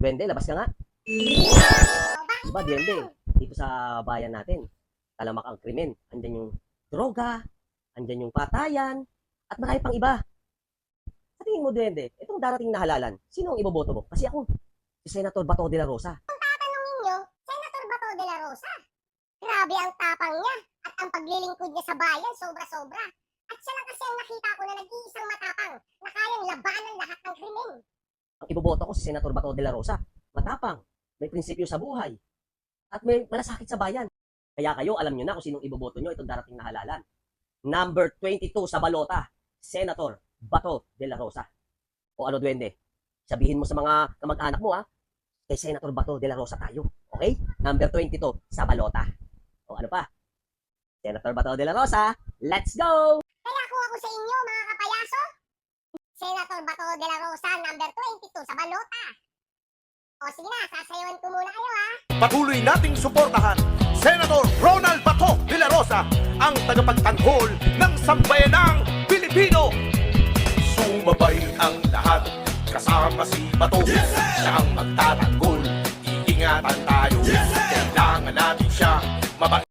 Duwende, labas ka nga. Diba, Duwende? Dito sa bayan natin, talamak ang krimen. Andyan yung droga, andyan yung patayan, at marami pang iba. Sa tingin mo, Duwende, itong darating na halalan, sino ang iboboto mo? Kasi ako, si Senator Bato de la Rosa. tatanungin nyo, Senator Bato de la Rosa? Grabe ang tapang niya at ang paglilingkod niya sa bayan, sobra-sobra. At siya lang kasi ang nakita ko na nag-iisang matapang na kayang labanan lahat ng krimen. Ang iboboto ko si Senator Bato de la Rosa. Matapang, may prinsipyo sa buhay, at may malasakit sa bayan. Kaya kayo, alam nyo na kung sinong iboboto nyo itong darating na halalan. Number 22 sa balota, Senator Bato de la Rosa. O ano, Duwende? Sabihin mo sa mga kamag-anak mo, ha? Kay Senator Bato de la Rosa tayo. Okay? Number 22 sa balota. O ano pa? Senator Bato de la Rosa, let's go! Kaya kung ako sa inyo, mga kapayaso, Senator Bato de la Rosa, number 22 sa balota. O sige na, sasayawan ko muna kayo ha. Patuloy nating suportahan Senator Ronald Bato de la Rosa, ang tagapagtanggol ng sambayanang Pilipino. Sumabay ang lahat, kasama si Bato. Siya ang magtatanggol, iingatan tayo. Kailangan natin siya, mabait